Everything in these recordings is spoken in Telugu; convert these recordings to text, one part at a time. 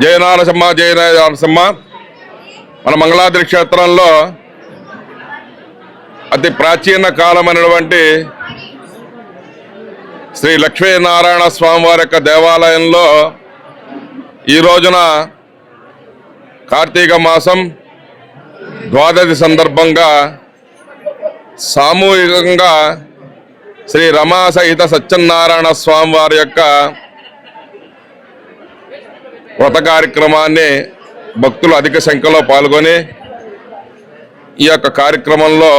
జయ నారసింహ జయ నారసింహ. మన మంగళాద్రి క్షేత్రంలో అతి ప్రాచీన కాలమైనటువంటి శ్రీ లక్ష్మీనారాయణ స్వామి వారి యొక్క దేవాలయంలో ఈ రోజున కార్తీక మాసం ద్వాదశి సందర్భంగా సామూహికంగా శ్రీ రమా సహిత సత్యనారాయణ స్వామి వారి యొక్క వ్రత కార్యక్రమాన్ని భక్తులు అధిక సంఖ్యలో పాల్గొని ఈ యొక్క కార్యక్రమంలో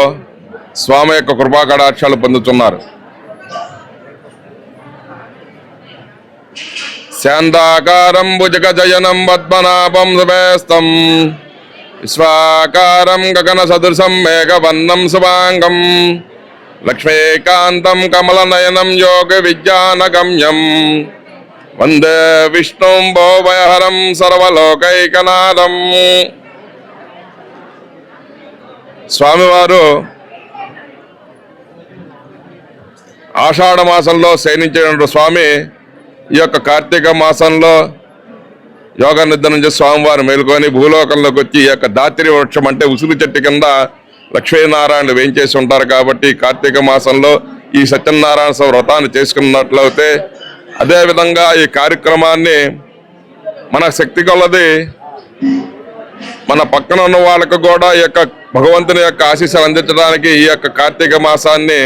స్వామి యొక్క కృపాకటాక్షాలు పొందుతున్నారు. శాంతాకారం భుజగజయనం పద్మనాభం శుభేస్తం విశ్వాకారం గగన సదృశం మేఘవన్నం శుభాంగం. లక్ష్మీకాంతం కమలనయనం యోగ విజ్ఞానగమ్యం వందే విష్ణుం భోభయహరం సర్వలోకైకనాథం స్వామివారు ఆషాఢ మాసంలో శయనించినటువంటి స్వామి ఈ యొక్క కార్తీక మాసంలో యోగ నిద్ర నుంచి స్వామివారు మేలుకొని భూలోకంలోకి వచ్చి ఈ యొక్క దాత్రి వృక్షం అంటే ఉసురు చెట్టు కింద లక్ష్మీనారాయణ వేయించేసి ఉంటారు కాబట్టి కార్తీక మాసంలో ఈ సత్యనారాయణ స్వ వ్రతాన్ని చేసుకున్నట్లయితే అదేవిధంగా ఈ కార్యక్రమాన్ని మన శక్తి కొలది మన పక్కన ఉన్న వాళ్ళకు కూడా ఈ యొక్క భగవంతుని యొక్క ఆశీస్సులు అందించడానికి ఈ యొక్క కార్తీక మాసాన్ని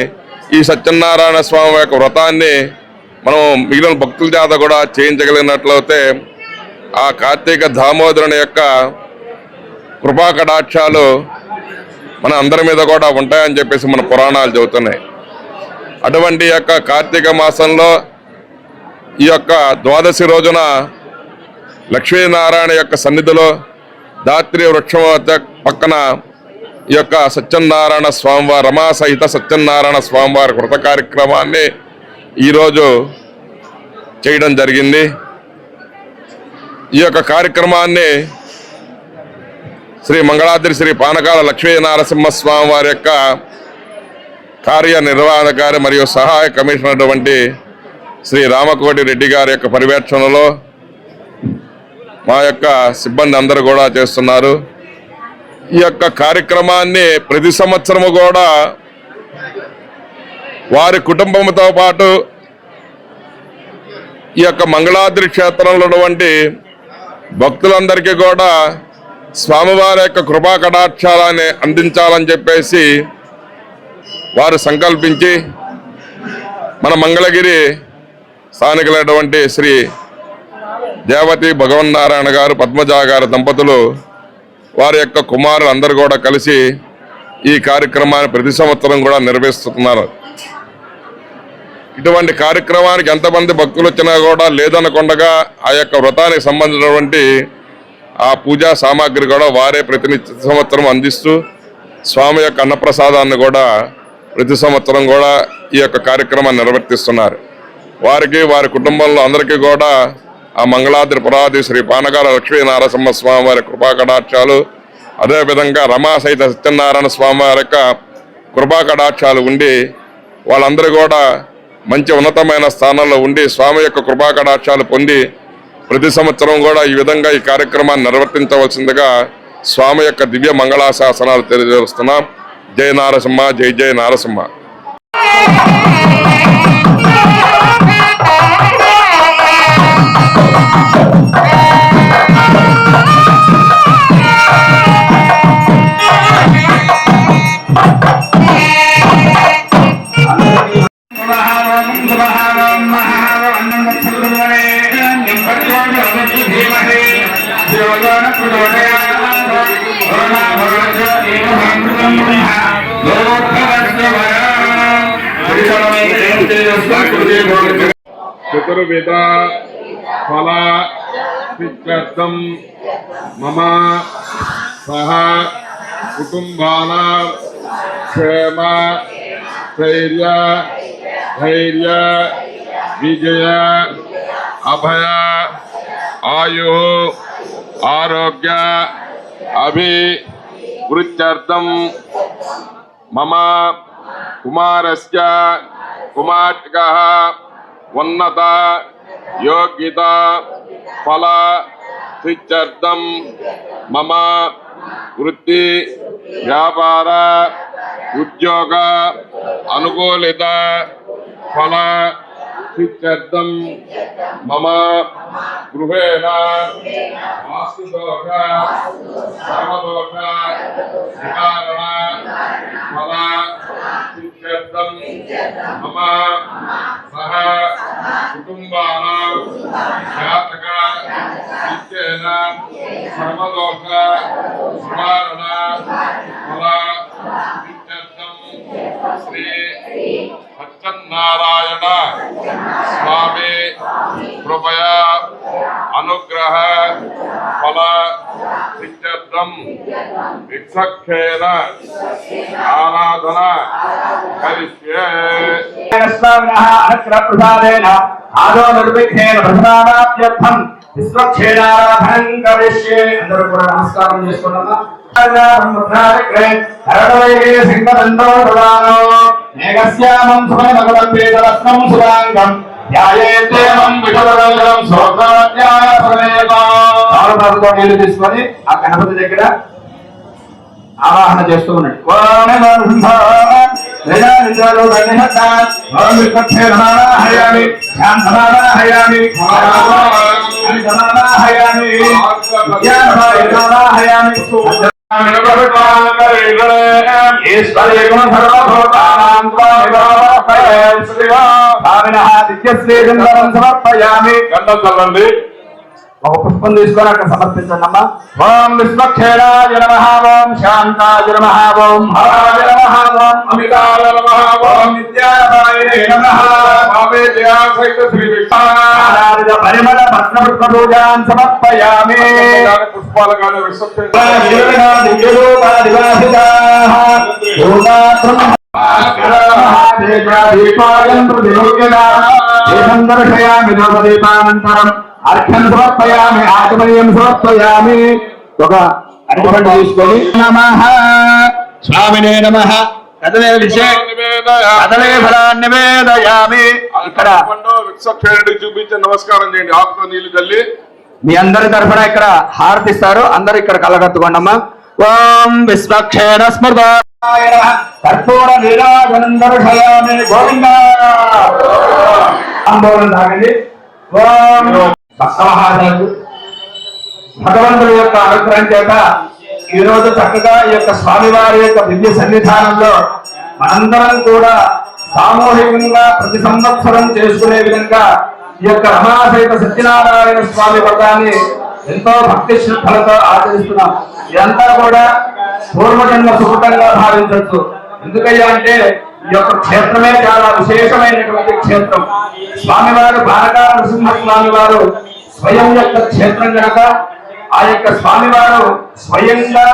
ఈ సత్యనారాయణ స్వామి యొక్క వ్రతాన్ని మనం మిగిలిన భక్తుల చేత కూడా చేయించగలిగినట్లయితే ఆ కార్తీక దామోదరుని యొక్క కృపాకటాక్షాలు మన అందరి మీద కూడా ఉంటాయని చెప్పేసి మన పురాణాలు చెబుతున్నాయి. అటువంటి యొక్క కార్తీక మాసంలో ఈ యొక్క ద్వాదశి రోజున లక్ష్మీనారాయణ యొక్క సన్నిధిలో దాత్రి వృక్షం వద్ద పక్కన ఈ యొక్క సత్యనారాయణ స్వామివారి రమా సహిత సత్యనారాయణ స్వామివారి కృత కార్యక్రమాన్ని ఈరోజు చేయడం జరిగింది. ఈ యొక్క కార్యక్రమాన్ని శ్రీ మంగళాద్రి శ్రీ పానకాల లక్ష్మీ నరసింహ స్వామి వారి యొక్క కార్యనిర్వహణకారి మరియు సహాయ కమిషనర్ అటువంటి శ్రీ రామకోటి రెడ్డి గారి యొక్క పర్యవేక్షణలో మా యొక్క సిబ్బంది అందరూ కూడా చేస్తున్నారు. ఈ యొక్క కార్యక్రమాన్ని ప్రతి సంవత్సరము కూడా వారి కుటుంబంతో పాటు ఈ యొక్క మంగళాద్రి క్షేత్రంలో ఉన్నటువంటి భక్తులందరికీ కూడా స్వామివారి యొక్క కృపా కటాక్షాలని అందించాలని చెప్పేసి వారు సంకల్పించి మన మంగళగిరి స్థానికులైనటువంటి శ్రీ దేవతి భగవన్నారాయణ గారు పద్మజాగార దంపతులు వారి యొక్క కుమారులు అందరూ కూడా కలిసి ఈ కార్యక్రమాన్ని ప్రతి సంవత్సరం కూడా నిర్వహిస్తున్నారు. ఇటువంటి కార్యక్రమానికి ఎంతమంది భక్తులు వచ్చినా కూడా లేదనకుండగా ఆ యొక్క వ్రతానికి సంబంధించినటువంటి ఆ పూజా సామాగ్రి కూడా వారే ప్రతి సంవత్సరం అందిస్తూ స్వామి యొక్క అన్నప్రసాదాన్ని కూడా ప్రతి సంవత్సరం కూడా ఈ యొక్క కార్యక్రమాన్ని నిర్వర్తిస్తున్నారు. వారికి వారి కుటుంబంలో అందరికీ కూడా ఆ మంగళాద్రి పురాది శ్రీ పానకాల లక్ష్మీనారసింహ స్వామి వారి కృపాకటాక్షాలు అదేవిధంగా రమా సహిత సత్యనారాయణ స్వామి వారి యొక్క కృపాకటాక్షాలు ఉండి వాళ్ళందరూ కూడా మంచి ఉన్నతమైన స్థానంలో ఉండి స్వామి యొక్క కృపాకటాక్షాలు పొంది ప్రతి సంవత్సరం కూడా ఈ విధంగా ఈ కార్యక్రమాన్ని నిర్వర్తించవలసిందిగా స్వామి యొక్క దివ్య మంగళాశాసనాలు తెలియజేస్తున్నాం. జై నారసింహ జై జై నారసింహ. मम सह कुटुम्बाना क्षेम, धैर्य धैर्य, विजय, अभय, आयु, आरोग्य अभिवृत्यर्थं मम कुमार कुमाटकः उन्नता, योग्यता, फल సిద్ధ్యర్థం మమ వృత్తి వ్యాపార ఉద్యోగ అనుకూలిత ఫల సిద్ధ్యర్థం మమ గృహేణ వాస్తుదోష సర్వదోష నివారణ ఫల సిద్ధ్యర్థం మమ సహ కుటుంబానాం జాతక నిత్యేన సర్వలోక నివారణ ఫల సిద్ధ్యర్థం శ్రీ సత్యనారాయణ స్వామి కృపయ అనుగ్రహ ఫల సిద్ధ్యర్థం విక్షక్షేణ ఆరాధన కరిష్యే. స్వామినః అనుగ్రహప్రసాదేన ఆదో నిర్విఘ్నేన ప్రధానాప్యర్థం విశ్వక్షేణారాధనం కరిష్యే. అందరూ కూడా నమస్కారం చేసుకున్నామా మేఘశ్యామం సుమనమగలపేదరత్నం సురాంగం. విఠలరంగం నీళ్ళు తీసుకొని ఆ గణపతి దగ్గర ఆవాహన చేస్తూ ఉన్నాడు ఓం నమః వేదాంతాలు సమర్పయామి గండం చల్లండి ఒక పుష్పం తీసుకొని అక్కడ సమర్పించండి అమ్మా ఓం విశ్వక్షేణాయ నమ ఓం శాంతాయ నమ ఓం హరాయ నమ ఓం అమితాయ నమః ఓం నిత్యాయ నమ. స్వామి జయా సహిత శ్రీ ఆరాధిత పరిమళ పత్ర పుష్ప పూజాన్ సమర్పయామి విష్ణు పుష్పాలు కానీ విశ్వ దీపానంతరం అర్ఘ్యం సమర్పయామి ఆచమనీయం సమర్పయామి ఒక అరటిపండు తీసుకొని నమ. స్వామినే నమ. ఇక్కడ చూపించి నమస్కారం చేయండి. ఆకుతో నీళ్ళు చల్లి మీ అందరి తరఫున ఇక్కడ హారతిస్తారు అందరు ఇక్కడ కళ్ళగత్తుకోండమ్మా ఓం విశ్వక్షేణ స్మృత కర్పూర నీరాజనం దర్శయామి గోవింద ఆందోళన తాగండి. ఓం భక్త భగవంతుడి యొక్క అనుగ్రహం చేత ఈ రోజు చక్కగా ఈ యొక్క స్వామివారి యొక్క దివ్య సన్నిధానంలో మనందరం కూడా సామూహికంగా ప్రతి సంవత్సరం చేసుకునే విధంగా ఈ యొక్క రమాసహిత సత్యనారాయణ స్వామి వ్రతాన్ని ఎంతో భక్తి శ్రద్ధలతో ఆచరిస్తున్నాం. ఇదంతా కూడా పూర్వజన్మ సుకృతంగా భావించవచ్చు. ఎందుకయ్యా అంటే ఈ యొక్క క్షేత్రమే చాలా విశేషమైనటువంటి క్షేత్రం. స్వామివారు బాలకాల నృసింహ స్వామి వారు స్వయం యొక్క క్షేత్రం కనుక ఆ యొక్క స్వామివారు స్వయంగా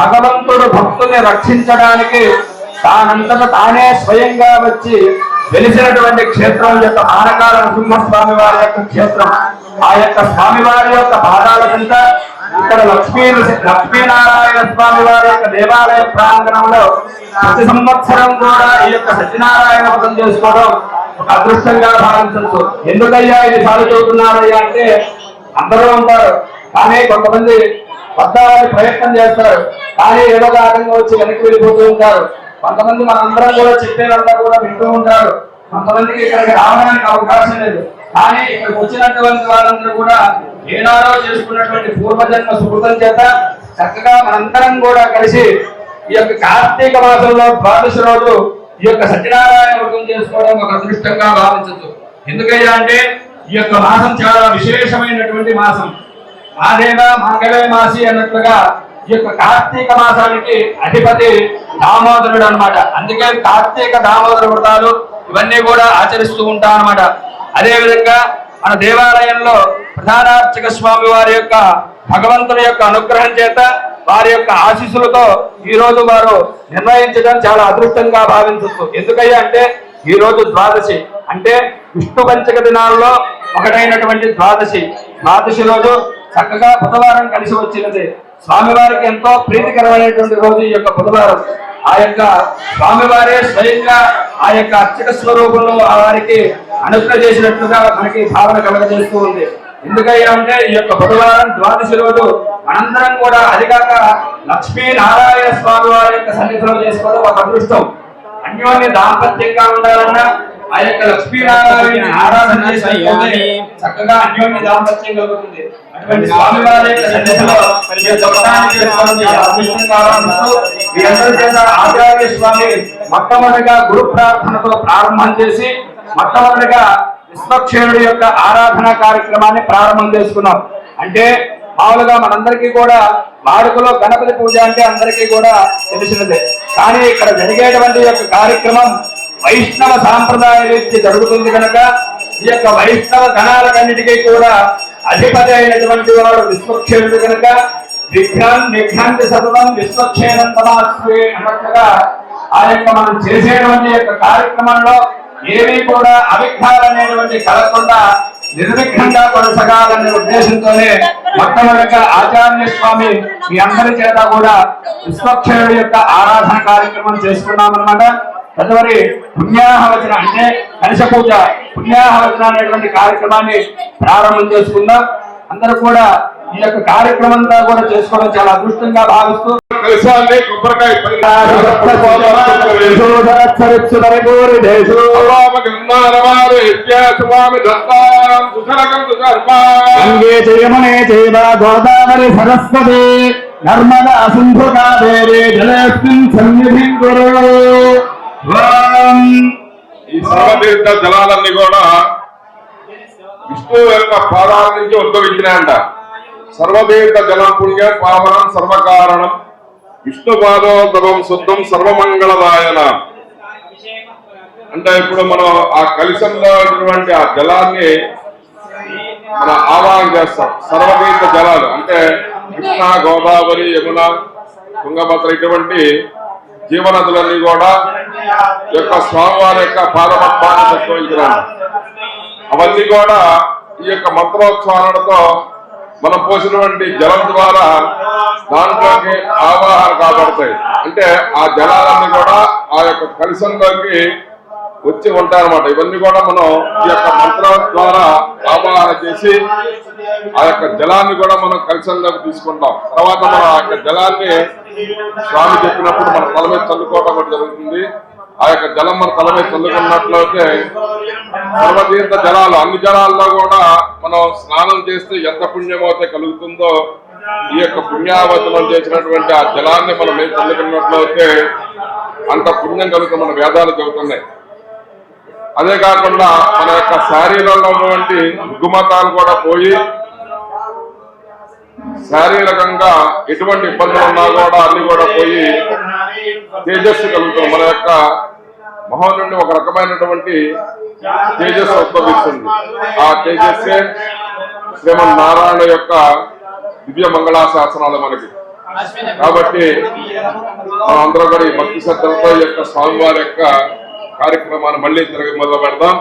భగవంతుడు భక్తుల్ని రక్షించడానికి తానంతట తానే స్వయంగా వచ్చి వెలిసినటువంటి క్షేత్రం యొక్క ఆనకాల నృసింహస్వామి వారి యొక్క క్షేత్రం. ఆ యొక్క స్వామివారి యొక్క పాదాల కింద ఇక్కడ లక్ష్మీ లక్ష్మీనారాయణ స్వామి వారి యొక్క దేవాలయ ప్రాంగణంలో ప్రతి సంవత్సరం కూడా ఈ యొక్క సత్యనారాయణ వ్రతం చేసుకోవడం ఒక అదృష్టంగా భావించవచ్చు. ఎందుకయ్యా ఇది సాగు చదువుతున్నారయ్యా అంటే అందరూ ఉంటారు. కానీ కొంతమంది వద్దాలని ప్రయత్నం చేస్తారు. కానీ ఏదో ఒక వచ్చి వెనక్కి వెళ్ళిపోతూ ఉంటారు. కొంతమంది మనందరం కూడా చెప్పేదంతా కూడా వింటూ ఉంటారు. కొంతమందికి ఇక్కడికి రావడానికి అవకాశం లేదు. కానీ ఇక్కడికి వచ్చినటువంటి వాళ్ళందరూ కూడా ఏనాడో చేసుకున్నటువంటి పూర్వజన్మ సుకృతం చేత చక్కగా మనందరం కూడా కలిసి ఈ యొక్క కార్తీక మాసంలో ద్వాదశి రోజు ఈ యొక్క సత్యనారాయణ వ్రతం చేసుకోవడం ఒక అదృష్టంగా భావించవచ్చు ఎందుకయ్యా అంటే ఈ యొక్క మాసం చాలా విశేషమైనటువంటి మాసం. మాదేవ మంగళే మాసి అన్నట్లుగా ఈ యొక్క కార్తీక మాసానికి అధిపతి దామోదరుడు అనమాట అందుకే కార్తీక దామోదర వ్రతాలు ఇవన్నీ కూడా ఆచరిస్తూ ఉంటాం అన్నమాట. అదేవిధంగా మన దేవాలయంలో ప్రధానార్చక స్వామి వారి యొక్క భగవంతుని యొక్క అనుగ్రహం చేత వారి యొక్క ఆశీస్సులతో ఈ రోజు వారు నిర్ణయించడం చాలా అదృష్టంగా భావించవచ్చు. ఎందుకయ్యా అంటే ఈ రోజు ద్వాదశి. అంటే విష్ణు పంచక దినాల్లో ఒకటైనటువంటి ద్వాదశి. ద్వాదశి రోజు చక్కగా బుధవారం కలిసి వచ్చినది. స్వామివారికి ఎంతో ప్రీతికరమైనటువంటి రోజు ఈ యొక్క బుధవారం. ఆ యొక్క స్వామివారే స్వయంగా ఆ యొక్క అర్చక స్వరూపంలో వారికి అనుగ్రహ చేసినట్లుగా మనకి భావన కలగజేస్తూ ఉంది. ఎందుకయ్యా అంటే ఈ యొక్క బుధవారం ద్వాదశి రోజు అనంతరం కూడా అదిగాక లక్ష్మీ నారాయణ స్వామి వారి యొక్క సన్నిధిలో చేసుకోవడం ఒక అదృష్టం. అన్యోన్య దాంపత్యంగా ఉండాలన్నా ఆ యొక్క లక్ష్మీనారాయణ ఆరాధన చేసినట్లయితే చక్కగా అన్యోన్య దాంపత్యం కలుగుతుంది. అటువంటి స్వామి వారి యొక్క సన్నిధిలో ఈ యొక్క చేత ఆచార్య స్వామి మొట్టమొదటిగా గురు ప్రార్థనతో ప్రారంభం చేసి మొట్టమొదటిగా విశ్వక్షేణుడి యొక్క ఆరాధన కార్యక్రమాన్ని ప్రారంభం చేసుకున్నాం. అంటే మామూలుగా మనందరికీ కూడా వాడుకలో గణపతి పూజ అంటే అందరికీ కూడా తెలిసినదే. కానీ ఇక్కడ జరిగేటువంటి యొక్క కార్యక్రమం వైష్ణవ సాంప్రదాయ రీతి జరుగుతుంది కనుక ఈ యొక్క వైష్ణవ గణాలకన్నిటికీ కూడా అధిపతి అయినటువంటి వాడు విశ్వక్షేణుడు కనుక. విఘ్నం నిఘ్నంతి సతతం విశ్వక్షేణం తమాశ్రీ అన్నట్టుగా ఆ యొక్క మనం చేసేటువంటి యొక్క కార్యక్రమంలో ఏమీ కూడా అవిఘ్నాలు అనేటువంటి కలగకుండా నిర్విఘ్నంగా కొనసాగాలనే ఉద్దేశంతోనే మొట్టమొదట ఆచార్య స్వామి మీ అందరి చేత కూడా విశ్వక్షేణుడి యొక్క ఆరాధన కార్యక్రమం చేసుకున్నామన్నమాట. తదుపరి పుణ్యాహవచన అంటే కలశ పూజ పుణ్యాహవచన అనేటువంటి కార్యక్రమాన్ని ప్రారంభం చేసుకుందాం. అందరూ కూడా ఈ యొక్క కార్యక్రమం అంతా కూడా చేసుకోవడం చాలా అదృష్టంగా భావిస్తూ గోదావరి సరస్వతి నర్మదా సింధు కావేరి జలేస్మిన్ సన్నిధిం ఓం ఈ సర్వతీర్థ జలాలన్నీ కూడా విష్ణువు యొక్క పాదాల నుంచి ఉద్భవించినాయంట. సర్వతీర్థ జలం పుణ్య పావనం సర్వకారణం. విష్ణుపాదోద్భవం శుద్ధం సర్వమంగళదాయన. అంటే ఇప్పుడు మనం ఆ కలిసంలో ఉన్నటువంటి ఆ జలాన్ని మనం ఆవాహన చేస్తాం. సర్వతీర్థ జలాలు. అంటే కృష్ణ గోదావరి యమున తుంగభద్ర ఇటువంటి జీవనదులన్నీ కూడా ఈ యొక్క స్వామివారి యొక్క పాదపద్మాన్ని సంస్కరించినారు అవన్నీ కూడా ఈ యొక్క మంత్రోచ్చారణతో మనం పోసినటువంటి జలం ద్వారా దాంట్లోకి ఆవాహన కాబడతాయి అంటే ఆ జలాలన్నీ కూడా ఆ యొక్క కలిసంలోకి వచ్చి ఉంటాయన్నమాట. ఇవన్నీ కూడా మనం ఈ యొక్క మంత్రం ద్వారా ఆవాహన చేసి ఆ యొక్క జలాన్ని కూడా మనం కలిసంలోకి తీసుకుంటాం. తర్వాత మనం ఆ యొక్క జలాన్ని స్వామి చెప్పినప్పుడు మన తల మీద చల్లుకోవడం కూడా జరుగుతుంది. ఆ యొక్క జలం మన తల మీద చల్లుకున్నట్లయితే సర్వతీర్థ జలాలు అన్ని జలాల్లో కూడా మనం స్నానం చేస్తే ఎంత పుణ్యం అయితే కలుగుతుందో ఈ యొక్క పుణ్యావచనం చేసినటువంటి ఆ జలాన్ని మనం మేము పొందుకున్నట్లయితే అంత పుణ్యం కలుగుతుంది మన వేదాలు చెబుతున్నాయి అదే కాకుండా మన యొక్క శారీరంలో ఉన్నటువంటి రుగ్గుమతాలు కూడా పోయి శారీరకంగా ఎటువంటి ఇబ్బందులు ఉన్నా కూడా అన్ని కూడా పోయి తేజస్సు కలుగుతాం మన యొక్క మొహం నుండి ఒక రకమైనటువంటి తేజస్సు ఉద్భవిస్తుంది. ఆ తేజస్సే శ్రీమన్నారాయణ యొక్క దివ్య మంగళాశాసనాలు మనకి. కాబట్టి మనం అందరం కూడా ఈ భక్తి శ్రద్ధలతో ఈ యొక్క స్వామివారి యొక్క కార్యక్రమాన్ని మళ్ళీ తిరిగి మొదలు పెడదాం.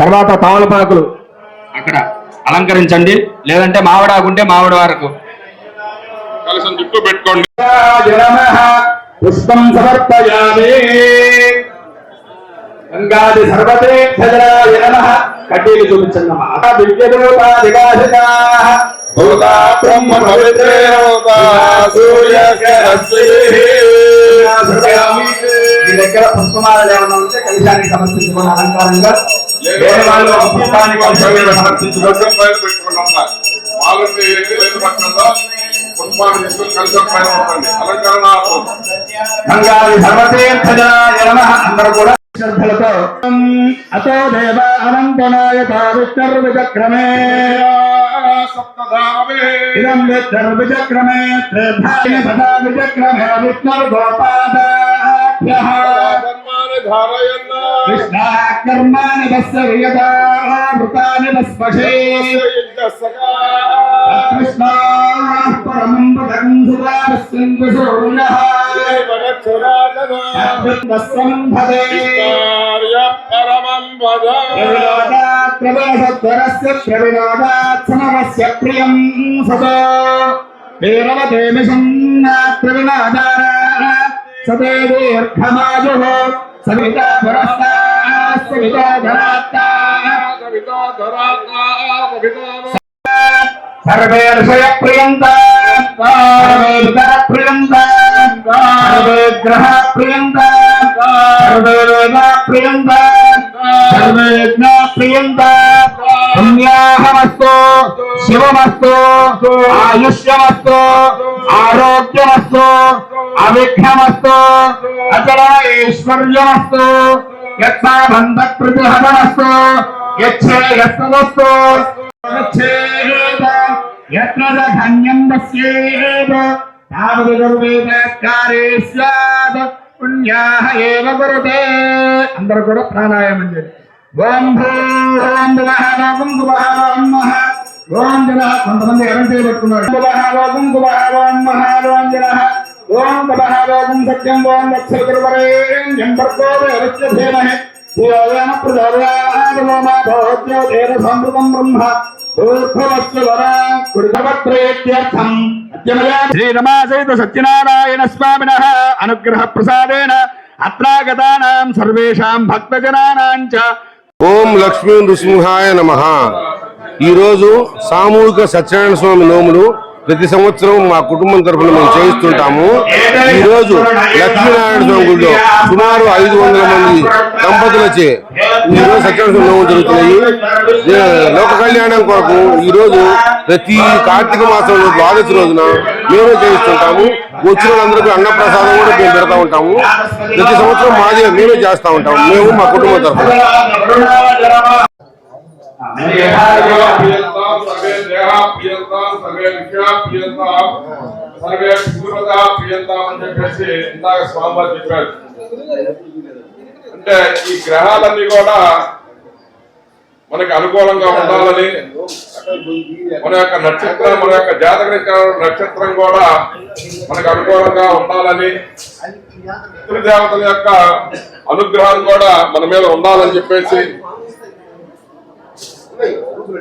తర్వాత తమలపాకులు అక్కడ అలంకరించండి. లేదంటే మావిడాకుంటే మావిడ వరకు. కలిసి చుట్టూ పెట్టుకోండి. పుష్పం సమర్పయామి. గంగాది సర్వతీర్థజలాయ నమః. కడ్డీలు చూపించండి అమ్మా. విద్యరూపాధికాధికాః భూతా బ్రహ్మ పవిత్రే రూపా సూర్యస్య రశ్మిః మీ దగ్గర పుష్పమాలలు ఏమైనా ఉంటే కలిశానికి సమర్పించుకున్న అలంకారంగా. వేరే వాళ్ళు పట్టణంలో పుష్పాన్ని తీసుకొని కలిసం పైన ఉంటుంది అలంకరణార్థం గంగాది సర్వతీర్థజలాయ నమః. అందరూ కూడా శ్రద్ధలతో. అతో దేవ అనంతనాయ విష్ణుర్విచక్రమే సప్తధామే ఇదం విష్ణుర్విచక్రమే త్రిభాయ సదా విచక్రమే విష్ణుర్గోపాదాభ్యః. కర్మాణి ధారయన్న కృష్ణాకర్మాణి వస్య వియతా మృతాని వస్పశే కృష్ణా పరమం పదం సురావస్యంతు సూర్యః వస్సంభదే పరమం పద ప్రవినోదాత్ ప్రవేశద్వరస్య ప్రవినోదాత్ సమరస్య ప్రియం సదా వీరవతే మిషన్నా ప్రవినోదార సదేదీర్ఘమాయుః సవితా పురస్తాः సవితా ధరాత్తాः సర్వే ఋషయ ప్రియంత సర్వే వితర ప్రియంత సర్వే గ్రహ ప్రియంత సర్వే వేద ప్రియంత సర్వే యజ్ఞ ప్రియంత పుణ్యాహమస్తు శివమస్తు ఆయుష్యమస్తు ఆరోగ్యమస్తు అవిఘ్నమస్తు అచల ఐశ్వర్యమస్తు యత్సాబంధ ప్రతిహతమస్తు యచ్చేయస్తమస్తు యచ్చేద యత్న ధన్యం వస్యేద తావది గురువేదకారే స్యాద్ పుణ్యాహ ఏవ గురుతే అందరూ కూడా ప్రాణాయామం చేయండి. ఓం భూ ఓం భువః ఓం భువః ఓం మహ కొంతమంది ఎరం చేయబట్టుకున్నారు భువః ఓం భువః ఓం సత్యం ఓం వత్సల గురువరేణ్యం భర్గో దేవస్య ధీమహి. బ్రహ్మ. అద్యమయా శ్రీరమాసైత సత్యనారాయణ స్వామినః అనుగ్రహ ప్రసాదేన అత్రాగతానాం సర్వేషాం భక్తజనానాం చ. ఓం లక్ష్మీ నృసింహాయ నమ. ఈరోజు సామూహిక సత్యనారాయణ స్వామి నోములు ప్రతి సంవత్సరం మా కుటుంబం తరఫున మేము చేయిస్తుంటాము. ఈరోజు లక్ష్మీనారాయణ స్వామి గుడిలో సుమారు ఐదు వందల మంది దంపతులచే ఈరోజు రోజు సత్యనారాయణ జరుగుతున్నాయి లోక కళ్యాణం కొరకు ఈరోజు ప్రతి కార్తీక మాసంలో ద్వాదశి రోజున మేమే చేయిస్తుంటాము. వచ్చిన వాళ్ళందరికీ అన్నప్రసాదం కూడా మేము పెడతా ఉంటాము. ప్రతి సంవత్సరం మాదే మేమే చేస్తూ ఉంటాము. మేము మా కుటుంబం తరఫున. సర్వే పూర్వత ప్రియంతాం అని చెప్పేసి ఇందాక స్వామివారు చెప్పారు అంటే ఈ గ్రహాలన్నీ కూడా మనకి అనుకూలంగా ఉండాలని మన యొక్క నక్షత్రం మన యొక్క జాతక నక్షత్రం కూడా మనకు అనుకూలంగా ఉండాలని పితృదేవతల యొక్క అనుగ్రహం కూడా మన మీద ఉండాలని చెప్పేసి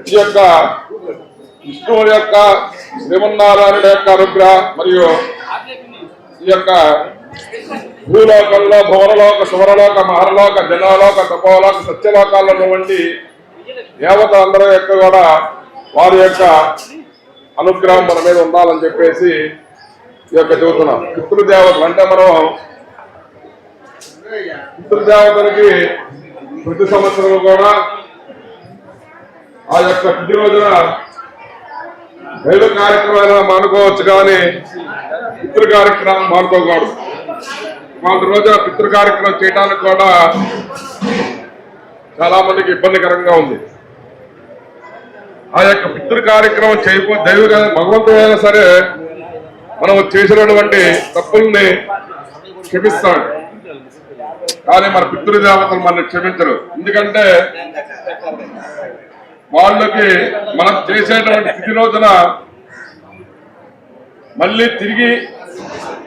ఈ యొక్క విష్ణువుని యొక్క శ్రీమన్నారాయణుడు యొక్క అనుగ్రహం మరియు ఈ యొక్క భూలోకంలో భువనలోక సువరలోక మహరలోక జనాలోక తపోలోక సత్యలోకాల్లో ఉన్నటువంటి దేవతలందరూ యొక్క కూడా వారి యొక్క అనుగ్రహం మన మీద ఉండాలని చెప్పేసి ఈ యొక్క చెబుతున్నాం. పితృదేవతలు అంటే మనం పితృదేవతలకి ప్రతి సంవత్సరం కూడా ఆ యొక్క తుది రోజున దైవ కార్యక్రమాలు మానుకోవచ్చు కానీ పితృ కార్యక్రమం మానుకోకూడదు. వాళ్ళ రోజున పితృ కార్యక్రమం చేయడానికి కూడా చాలా మందికి ఇబ్బందికరంగా ఉంది. ఆ యొక్క పితృ కార్యక్రమం చేయకో దైవ భగవంతుడైనా సరే మనం చేసినటువంటి తప్పుల్ని క్షమిస్తాడు. కానీ మన పితృదేవతలు మనల్ని క్షమించరు. ఎందుకంటే వాళ్ళకి మనం చేసేటువంటి తిథి రోజున మళ్ళీ తిరిగి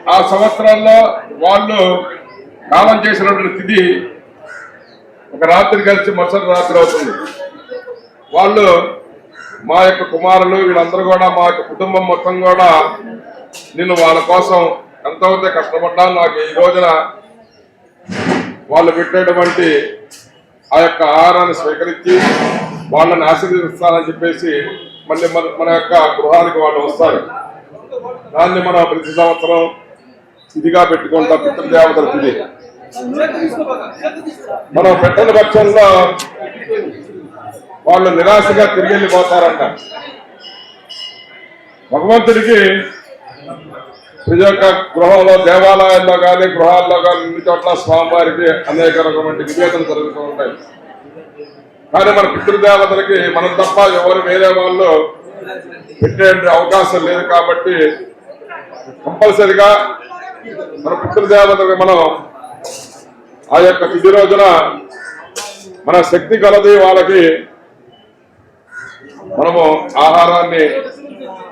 ఆ సంవత్సరాల్లో వాళ్ళు కాలం చేసినటువంటి తిథి ఒక రాత్రి కలిసి మరుసటి రాత్రి అవుతుంది. వాళ్ళు మా యొక్క కుమారులు వీళ్ళందరూ కూడా మా యొక్క కుటుంబం మొత్తం కూడా నేను వాళ్ళ కోసం ఎంతవరకు కష్టపడ్డా నాకు ఈ రోజున వాళ్ళు పెట్టేటువంటి ఆ యొక్క ఆహారాన్ని స్వీకరించి వాళ్ళని ఆశీర్వదిస్తారని చెప్పేసి మళ్ళీ మన మన యొక్క గృహానికి వాళ్ళు వస్తారు. దాన్ని మనం ప్రతి సంవత్సరం ఇదిగా పెట్టుకుంటాం పితృదేవతల తిది. మనం పెట్టని పక్షంలో వాళ్ళు నిరాశగా తిరిగి వెళ్ళిపోతారంట. భగవంతుడికి ప్రతి ఒక్క గృహంలో దేవాలయాల్లో కానీ గృహాల్లో కానీ ఇన్ని చోట్ల స్వామివారికి అనేక రకమైన నివేదనలు జరుగుతూ ఉంటాయి. కానీ మన పితృదేవతలకి మనం తప్ప ఎవరు వేరే వాళ్ళు పెట్టే అవకాశం లేదు కాబట్టి కంపల్సరిగా మన పితృదేవతకి మనం ఆ యొక్క తిథి రోజున మన శక్తి కలది వాళ్ళకి మనము ఆహారాన్ని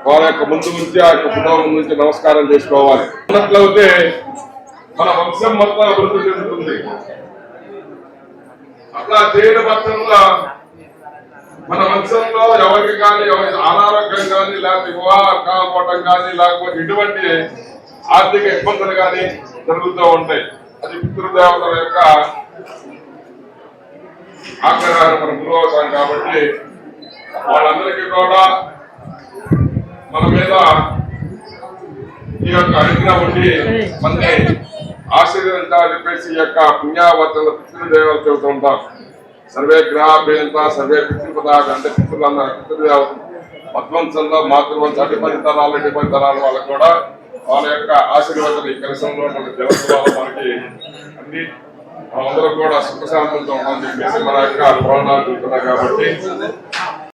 వాళ్ళ యొక్క ముందు నుంచి ఆ యొక్క కుటుంబం నుంచి నమస్కారం చేసుకోవాలి. అన్నట్లయితే మన వంశం మొత్తం అభివృద్ధి చెందుతుంది. అట్లా చేయని పక్షంలో మన వంశంలో ఎవరికి కానీ ఎవరి అనారోగ్యం కానీ లేకపోతే వివాహం కాకపోవటం కానీ లేకపోతే ఎటువంటి ఆర్థిక ఇబ్బందులు కానీ జరుగుతూ ఉంటాయి. అది పితృదేవతల యొక్క ఆగ్రహాన్ని మనం గురవుతాం కాబట్టి వాళ్ళందరికీ కూడా మన మీద ఈ యొక్క అనుగ్రహం ఉండి మనని ఆశీర్వదించాలని చెప్పేసి ఈ యొక్క పుణ్యావచన పితృదేవతలు చెబుతూ ఉంటాం. సర్వే గ్రహాభ్యంత సర్వే పితృపదాలు అంటే పితృల పితృదేవత పద్వంశంలో మాతృవంశ అటుపది తరాలు ఇటుపది తరాల వాళ్ళకు కూడా వాళ్ళ యొక్క ఆశీర్వాదాలు ఈ కలశంలో మన జలస్వామి మనకి అన్ని అందరూ కూడా సుఖశాంతంతో ఉందని చెప్పేసి మన యొక్క పురాణాలు చెబుతున్నాయి కాబట్టి